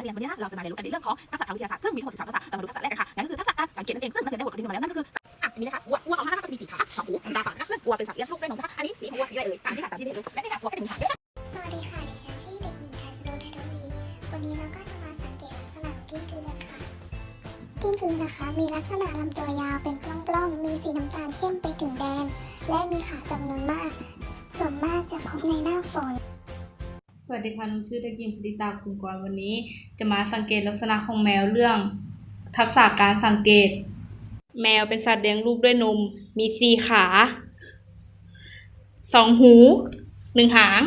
นักเรียนวันนี้นะเราจะมาเรียนรู้กันในเรื่องของทักษะทางวิทยาศาสตร์ซึ่งมีทั้งหมด13ทักษะเรามาดูทักษะแรกกันค่ะนั่นก็คือทักษะการสังเกตนั่นเองซึ่งนักเรียนได้บทเรียนมาแล้วนั่นก็คืออะอันนี้นะคะวัววัวของท่านนะคะก็จะมีสีขาสองหูมีตาปากนะซึ่งวัวเป็นสัตว์เลี้ยงลูกด้วยนมนะคะอันนี้สีของวัวสีอะไรเอ่ยตามที่ค่ะตามที่เห็นเลยและนี่ค่ะวัวก็จะมีหาด้วยสวัสดีค่ะดิฉันชื่อเด็กหญิงทัศโรทัศวีวันนี้เราก็จะมาสังเกตลักษณะกิ้งกือกันค่ะกิ้งกือนะคะ มีลักษณะลำตัวยาวเป็นปล้องๆ มีสีน้ำตาลเข้มไปถึงแดง และมีขาจำนวนมาก ส่วนมากจะพบในหน้าฝน วัสดีค่ะหนูชื่อเด็กหญิงปริตาคุณกรวันนี้ จะมาสังเกตลักษณะของแมวเรื่อง ทักษะการสังเกต แมวเป็นสัตว์เลี้ยงลูกด้วยนม มีสี่ขาสองหูหนึ่งหาง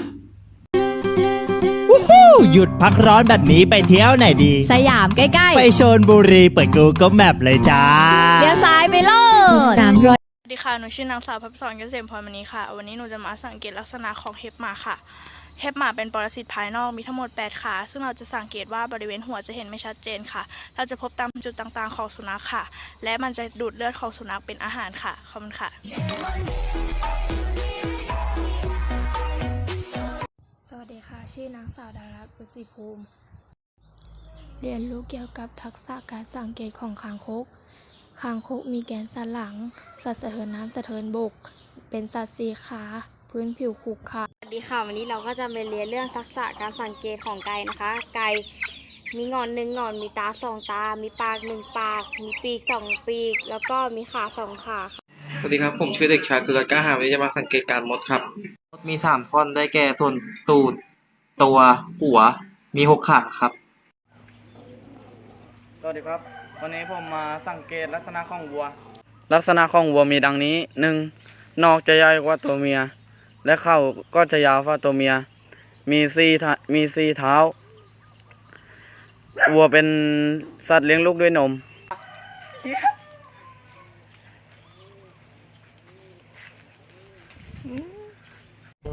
หยุดพักร้อนแบบนี้ไปเที่ยวไหนดี สยามใกล้ไปชนบุรีเปิดกูก็แมปเลยจ้าๆเลี้ยวซ้ายไปโลดสามร้อยสวัสดีค่ะ หนูชื่อนางสาวพัพสอนเกษมพรมณีค่ะ วันนี้หนูจะมาสังเกตลักษณะของเห็บหมาค่ะ เห็บหมาเป็นปรสิตภายนอกมีทั้งหมด 8 ขา ซึ่งเราจะสังเกตว่าบริเวณหัวจะเห็นไม่ชัดเจนค่ะ เราจะพบตามจุดต่างๆของสุนัขค่ะ และมันจะดูดเลือดของสุนัขเป็นอาหารค่ะ ขอบคุณค่ะ สวัสดีค่ะ ชื่อนางสาวดารัตน์บุษีภูมิ เรียนรู้เกี่ยวกับทักษะการสังเกตของคางคก คางคกมีแกนสันหลัง สัตว์สะเทินน้ำสะเทินบก เป็นสัตว์สีขา พื้นผิวขรุขระ ดีค่ะวันนี้เราก็จะมาเรียนเรื่องทักษะการสังเกตของไก่นะคะ ไก่มีงอนหนึ่งงอนมีตาสองตา มีปากหนึ่งปาก มีปีกสองปีก แล้วก็มีขาสองขาค่ะสวัสดีครับผมชื่อเด็กชายสุรก้าหาวิทยามาสังเกตการมดครับมดมีสามท่อนได้แก่ส่วนตูด ตัวหัว มีหกขาครับสวัสดีครับ วันนี้ผมมาสังเกตลักษณะของวัว ลักษณะของวัวมีดังนี้หนึ่งนอกจะใหญ่กว่าตัวเมีย และเข่าก็จะยาวกว่าตัวเมีย มีสีมีสีเท้า วัวเป็นสัตว์เลี้ยงลูกด้วยนม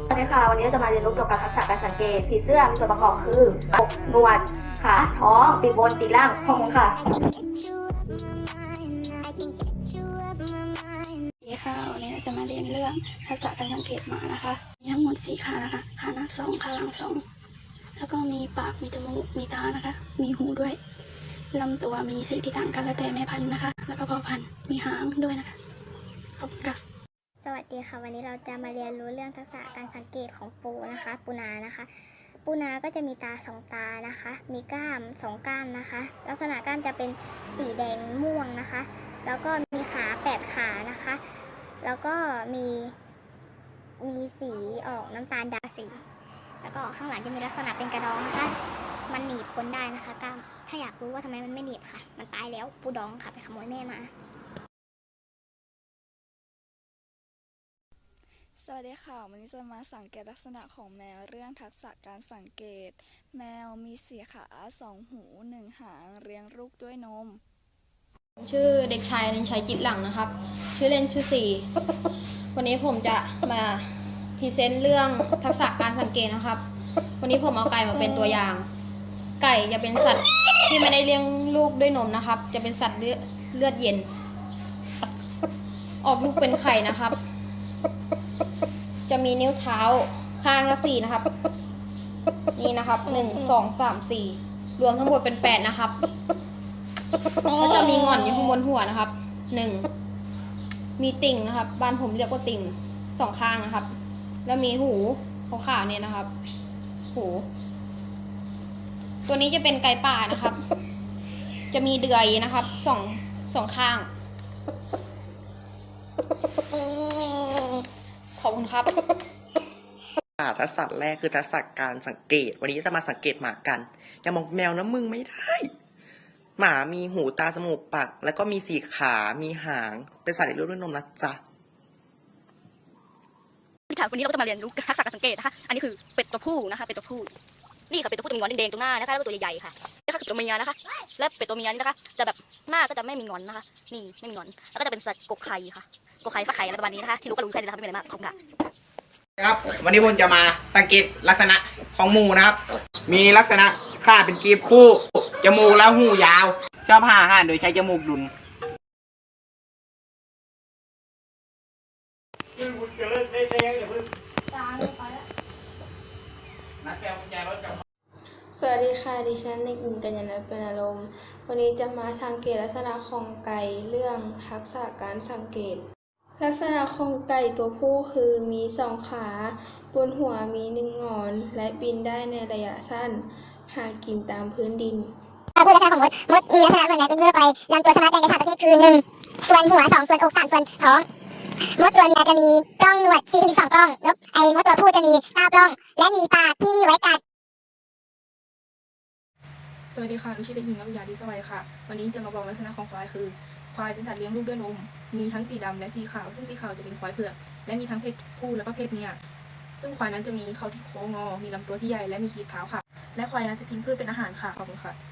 สวัสดีค่ะ วันนี้เราจะมาเรียนรู้เกี่ยวกับทักษะการสังเกต ผีเสื้อมีส่วนประกอบคืออกหนวด ขา ท้อง ปีกบน ปีกล่างของค่ะ วันนี้เราจะมาเรียนเรื่องทักษะการสังเกตหมานะคะ มีทั้งหมดสี่ขานะคะ ขาหน้าสองขาหลังสองแล้วก็มีปากมีจมูกมีตานะคะ มีหูด้วยลำตัวมีสีที่ต่างกันแล้วแต่แม่พันธุ์นะคะ แล้วก็พ่อพันธุ์มีหางด้วยนะคะขอบคุณค่ะสวัสดีค่ะ วันนี้เราจะมาเรียนรู้เรื่องทักษะการสังเกตของปูนะคะ ปูนานะคะ ปูนาก็จะมีตาสองตานะคะ มีกล้ามสองกล้ามนะคะ ลักษณะกล้ามจะเป็นสีแดงม่วงนะคะ แล้วก็มีขาแปดขานะคะ แล้วก็มีมีสีออกน้ำตาลดาสี แล้วก็ข้างหลังจะมีลักษณะเป็นกระดองนะคะ มันหนีบคนได้นะคะกล้าม ถ้าอยากรู้ว่าทำไมมันไม่หนีบค่ะ มันตายแล้วปูดองค่ะไปขโมยแม่มา สวัสดีค่ะ วันนี้จะมาสังเกตลักษณะของแมวเรื่องทักษะการสังเกต แมวมีสี่ขาสองหูหนึ่งหางเลี้ยงลูกด้วยนม ชื่อเด็กชายนินชัยจิตหลังนะครับ ชื่อเล่นชื่อสีวันนี้ผมจะมาพรีเซนต์เรื่องทักษะการสังเกตนะครับ วันนี้ผมเอาไก่มาเป็นตัวอย่าง ไก่จะเป็นสัตว์ที่ไม่ได้เลี้ยงลูกด้วยนมนะครับ จะเป็นสัตว์เลือดเลือดเย็น ออกลูกเป็นไข่นะครับ จะมีนิ้วเท้าข้างละสี่นะครับ นี่นะครับหนึ่งสองสามสี่รวมทั้งหมดเป็นแปดนะครับก็จะมีงอนอยู่ข้างบนหัวนะครับหนึ่ง มีติ่งนะครับ บ้านผมเรียกว่าติ่งสองข้างนะครับ แล้วมีหูขาวๆเนี่ยนะครับ หู ตัวนี้จะเป็นไก่ป่านะครับ จะมีเดือยนะครับสองสองข้าง ขอบคุณครับอ่าทักษะแรกคือทักษะการสังเกต วันนี้จะมาสังเกตหมากัน อย่ามองแมวนะมึงไม่ได้ หมามีหูตาจมูกปากแล้วก็มีสีขา มีหาง เป็นสัตว์เลี้ยงลูกด้วยนมนะจ๊ะนี่ค่ะวันนี้เราก็จะมาเรียนรู้ทักษะการสังเกตนะคะ อันนี้คือเป็ดตัวผู้นะคะ เป็ดตัวผู้ นี่ค่ะเป็ดตัวผู้จะมีงอนแดงๆตรงหน้านะคะ แล้วก็ตัวใหญ่ๆค่ะนี่ค่ะคือตัวเมียนะคะ และเป็ดตัวเมียนี่นะคะ จะแบบหน้าก็จะไม่มีงอนนะคะ นี่ไม่มีงอน แล้วก็จะเป็นสัตว์กกไข่ค่ะ กกไข่ฟักไข่อะไรประมาณนี้นะคะ ที่รู้ก็รู้แค่นี้นะคะไม่มีอะไรมากขอบคุณค่ะครับ วันนี้ผมจะมาสังเกตลักษณะของหมูนะครับ มีลักษณะขาเป็นกีบคู่ จมูกและหูยาว ชอบหาอาหารโดยใช้จมูกดุนสวัสดีค่ะ ดิฉันเด็กหญิงกัญญาณเป็นอารมณ์ วันนี้จะมาสังเกตลักษณะของไก่เรื่องทักษะการสังเกต ลักษณะของไก่ตัวผู้คือมีสองขา บนหัวมีหนึ่งงอน และบินได้ในระยะสั้น หากินตามพื้นดิน เราพูดลักษณะของมดมดมีลักษณะเหมือนกันเป็นทั่วไปลำตัวสมารถแบ่งได้สามประเภทคือหนึ่งส่วนหัวสองส่วนอกสามส่วนท้องมดตัวเมียจะมีปล้องหนวดสี่ถึงสองปล้องนกไอ้มดตัวผู้จะมีเก้าปล้อง และมีปากที่ไว้กัดสวัสดีค่ะลูกชื่อเด็กหญิงอภิยาดิสวัยค่ะ วันนี้จะมาบอกลักษณะของควายคือ ควายเป็นสัตว์เลี้ยงลูกด้วยนม มีทั้งสีดำและสีขาว ซึ่งสีขาวจะเป็นควายเผือก และมีทั้งเพศผู้แล้วก็เพศเมีย ซึ่งควายนั้นจะมีเขาที่โค้งงอ มีลำตัวที่ใหญ่และมีขีดเท้าค่ะ และควายนั้นจะกินพืชเป็นอาหารค่ะ ขอบคุณค่ะ